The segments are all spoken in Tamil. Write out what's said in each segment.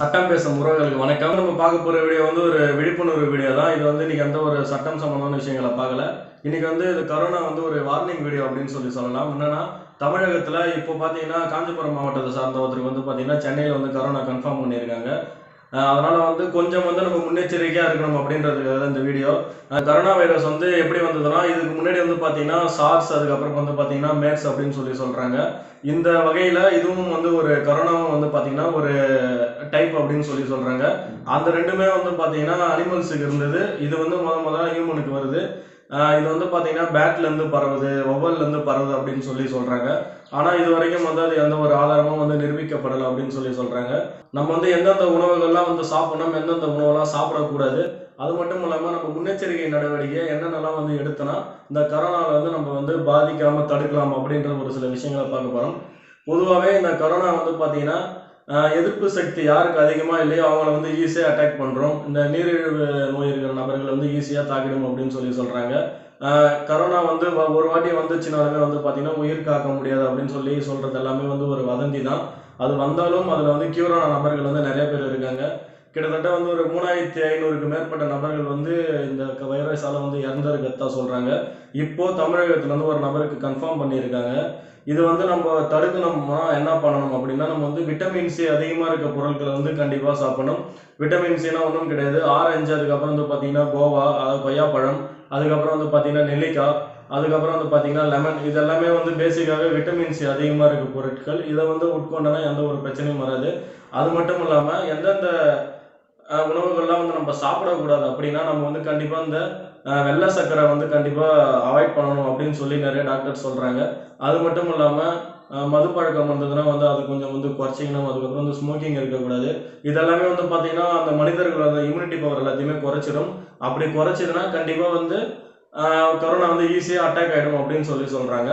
சட்டம் பேசும் உறவுகளுக்கு வணக்கம். நம்ம பார்க்க போகிற வீடியோ வந்து ஒரு விழிப்புணர்வு வீடியோ தான். இது வந்து இன்றைக்கி எந்த ஒரு சட்டம் சம்பந்தமான விஷயங்களை பார்க்கல. இன்னைக்கு வந்து இது கரோனா வந்து ஒரு வார்னிங் வீடியோ அப்படின்னு சொல்லி சொல்லலாம். என்னன்னா தமிழகத்தில் இப்போ பார்த்தீங்கன்னா காஞ்சிபுரம் மாவட்டத்தை சார்ந்த ஒருத்தருக்கு வந்து பார்த்தீங்கன்னா சென்னையில் வந்து கரோனா கன்ஃபார்ம் பண்ணியிருக்காங்க. அதனால் வந்து கொஞ்சம் வந்து நம்ம முன்னெச்சரிக்கையாக இருக்கணும் அப்படின்றதுக்காக தான் இந்த வீடியோ கரோனா வைரஸ் வந்து எப்படி வந்ததுன்னா இதுக்கு முன்னாடி வந்து பார்த்தீங்கன்னா சார்ஸ் அதுக்கப்புறம் வந்து பார்த்தீங்கன்னா மேக்ஸ் அப்படின்னு சொல்லி சொல்கிறாங்க இந்த வகையில் இதுவும் வந்து ஒரு கரோனாவும் வந்து பார்த்தீங்கன்னா ஒரு டைப் அப்படின்னு சொல்லி சொல்றாங்க. அந்த ரெண்டுமே வந்து பாத்தீங்கன்னா அனிமல்ஸுக்கு இருந்தது. இது வந்து முத முதல்ல ஹியூமனுக்கு வருது. இது வந்து பாத்தீங்கன்னா பேட்ல இருந்து பரவுது ஒவ்வொல்ல இருந்து பரவுது அப்படின்னு சொல்லி சொல்றாங்க. ஆனா இது வரைக்கும் வந்து அது எந்த ஒரு ஆதாரமும் வந்து நிரூபிக்கப்படலை அப்படின்னு சொல்லி சொல்றாங்க. நம்ம வந்து எந்தெந்த உணவுகள்லாம் வந்து சாப்பிடணும் எந்தெந்த உணவெல்லாம் சாப்பிடக்கூடாது அது மட்டும் இல்லாமல் நம்ம முன்னெச்சரிக்கை நடவடிக்கை என்னென்னலாம் வந்து எடுத்தனா இந்த கரோனாவில் வந்து நம்ம வந்து பாதிக்காமல் தடுக்கலாம் அப்படின்ற ஒரு சில விஷயங்களை பார்க்க போகிறோம் பொதுவாகவே இந்த கரோனா வந்து பார்த்தீங்கன்னா எதிர்ப்பு சக்தி யாருக்கு அதிகமாக இல்லையோ அவங்கள வந்து ஈஸியாக அட்டாக் பண்ணுறோம் இந்த நீரிழிவு நோய் இருக்கிற நபர்கள் வந்து ஈஸியாக தாக்கிடும் அப்படின்னு சொல்லி சொல்கிறாங்க கரோனா வந்து ஒரு வாட்டி வந்துச்சுனாலுமே வந்து பார்த்தீங்கன்னா உயிர் காக்க முடியாது அப்படின்னு சொல்லி சொல்கிறது எல்லாமே வந்து ஒரு வதந்தி தான். அது வந்தாலும் அதில் வந்து கியூரான நபர்கள் வந்து நிறைய பேர் இருக்காங்க. கிட்டத்தட்ட வந்து ஒரு மூணாயிரத்தி ஐநூறுக்கு மேற்பட்ட நபர்கள் வந்து வயசால வந்து இறந்திருக்கதா சொல்கிறாங்க இப்போ தமிழகத்துல இருந்து ஒரு நபருக்கு கன்ஃபார்ம் பண்ணியிருக்காங்க. இது வந்து நம்ம தடுக்கணும்னா என்ன பண்ணணும் அப்படின்னா நம்ம வந்து விட்டமின் சி அதிகமாக இருக்க பொருட்களை வந்து கண்டிப்பாக சாப்பிடணும். விட்டமின் சினா ஒன்றும் கிடையாது. ஆரஞ்சு அதுக்கப்புறம் வந்து பார்த்தீங்கன்னா கோவா அதாவது கொய்யாப்பழம் அதுக்கப்புறம் வந்து பார்த்தீங்கன்னா நெல்லிக்காய் அதுக்கப்புறம் வந்து பார்த்தீங்கன்னா லெமன் இது எல்லாமே வந்து பேசிக்காகவே விட்டமின் சி அதிகமாக இருக்க பொருட்கள். இதை வந்து உட்கொண்டனா எந்த ஒரு பிரச்சனையும் வராது. அது மட்டும் இல்லாமல் எந்தெந்த உணவுகள்லாம் வந்து நம்ம சாப்பிடக்கூடாது. அப்படின்னா நம்ம வந்து கண்டிப்பாக இந்த வெள்ளை சர்க்கரை வந்து கண்டிப்பாக அவாய்ட் பண்ணணும் அப்படின்னு சொல்லி நிறைய டாக்டர் சொல்கிறாங்க அது மட்டும் இல்லாமல் மது பழக்கம் வந்ததுன்னா வந்து அது கொஞ்சம் வந்து குறைச்சிக்கணும். அதுக்கப்புறம் வந்து ஸ்மோக்கிங் இருக்கக்கூடாது. இதெல்லாமே வந்து பார்த்தீங்கன்னா அந்த மனிதர்களோட இம்யூனிட்டி பவர் எல்லாத்தையுமே குறைச்சிடும். அப்படி குறைச்சிதுன்னா கண்டிப்பாக வந்து கொரோனா வந்து ஈஸியாக அட்டாக் ஆகிடும் அப்படின்னு சொல்லி சொல்கிறாங்க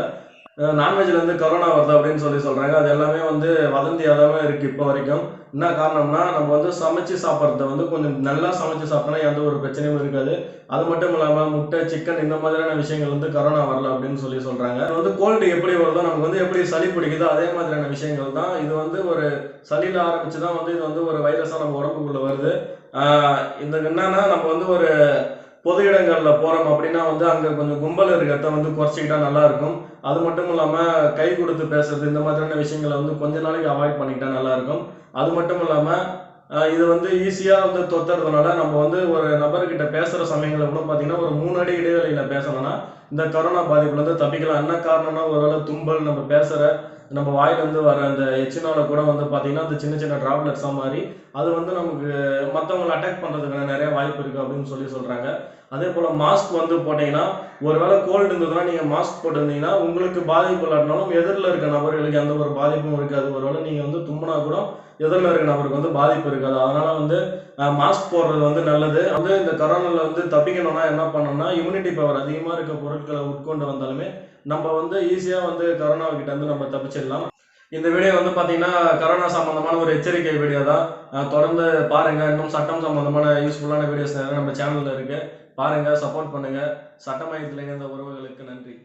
நான்வெஜ்ல இருந்து கொரோனா வருது அப்படின்னு சொல்லி சொல்கிறாங்க அது எல்லாமே வந்து வதந்தியாக தான் இருக்குது இப்போ வரைக்கும். என்ன காரணம்னா நம்ம வந்து சமைச்சு சாப்பிட்றத வந்து கொஞ்சம் நல்லா சமைச்சு சாப்பிட்டோம்னா எந்த ஒரு பிரச்சனையும் இருக்காது. அது மட்டும் இல்லாமல் முட்டை சிக்கன் இந்த மாதிரியான விஷயங்கள் வந்து கொரோனா வரல அப்படின்னு சொல்லி சொல்கிறாங்க அது வந்து கோல்டு எப்படி வருதோ நமக்கு வந்து எப்படி சளி பிடிக்குதோ அதே மாதிரியான விஷயங்கள் தான். இது வந்து ஒரு சளியில் ஆரம்பிச்சு தான் வந்து இது வந்து ஒரு வைரஸாக நம்ம உடம்புக்குள்ள வருது. இந்த என்னன்னா நம்ம வந்து ஒரு பொது இடங்களில் போகிறோம் அப்படின்னா வந்து அங்கே கொஞ்சம் கும்பல் இருக்கிறத வந்து குறைச்சிக்கிட்டா நல்லாயிருக்கும் அது மட்டும் இல்லாமல் கை கொடுத்து பேசுறது இந்த மாதிரியான விஷயங்களை வந்து கொஞ்ச நாளைக்கு அவாய்ட் பண்ணிக்கிட்டா நல்லா இருக்கும். அது மட்டும் இல்லாமல் இது வந்து ஈஸியாக வந்து தொத்துறதுனால நம்ம வந்து ஒரு நபர்கிட்ட பேசுகிற சமயங்களில் கூட பார்த்தீங்கன்னா ஒரு மூணு அடி இடைவெளியில் பேசணும்னா இந்த கொரோனா பாதிப்புலேருந்து தப்பிக்கலாம். என்ன காரணம்னா ஒருவேளை தும்பல் நம்ம பேசுகிற நம்ம வாயிலிருந்து வர அந்த எச்சினால கூட வந்து பாத்தீங்கன்னா அந்த சின்ன சின்ன டிராப்லெட்ஸா மாதிரி அது வந்து நமக்கு மற்றவங்களை அட்டாக் பண்றதுக்கான நிறைய வாய்ப்பு இருக்கு அப்படின்னு சொல்லி சொல்றாங்க. அதே போல மாஸ்க் வந்து போட்டீங்கன்னா ஒருவேளை கோல்டு இருந்ததுன்னா நீங்க மாஸ்க் போட்டிருந்தீங்கன்னா உங்களுக்கு பாதிப்பு இல்லாட்டினாலும் எதிரில் இருக்க நபர்களுக்கு எந்த ஒரு பாதிப்பும் இருக்காது. ஒருவேளை நீங்க வந்து தும்முனா கூட எதிரில் இருக்க? நபருக்கு வந்து பாதிப்பு இருக்காது. அதனால வந்து மாஸ்க் போடுறது வந்து நல்லது. வந்து இந்த கரோனாவில் வந்து தப்பிக்கணும்னா என்ன பண்ணணும்னா இம்யூனிட்டி பவர் அதிகமாக இருக்க பொருட்களை உட்கொண்டு வந்தாலுமே நம்ம வந்து ஈஸியாக வந்து கொரோனா கிட்ட இருந்து நம்ம தப்பிச்சிடலாம். இந்த வீடியோ வந்து பார்த்தீங்கன்னா கரோனா சம்பந்தமான ஒரு எச்சரிக்கை வீடியோ தான். தொடர்ந்து பாருங்க. இன்னும் சட்டம் சம்பந்தமான யூஸ்ஃபுல்லான வீடியோஸ் நிறைய நம்ம சேனலில் இருக்கு. பாருங்க சப்போர்ட் பண்ணுங்க. சட்ட மையத்தில் உறவுகளுக்கு நன்றி.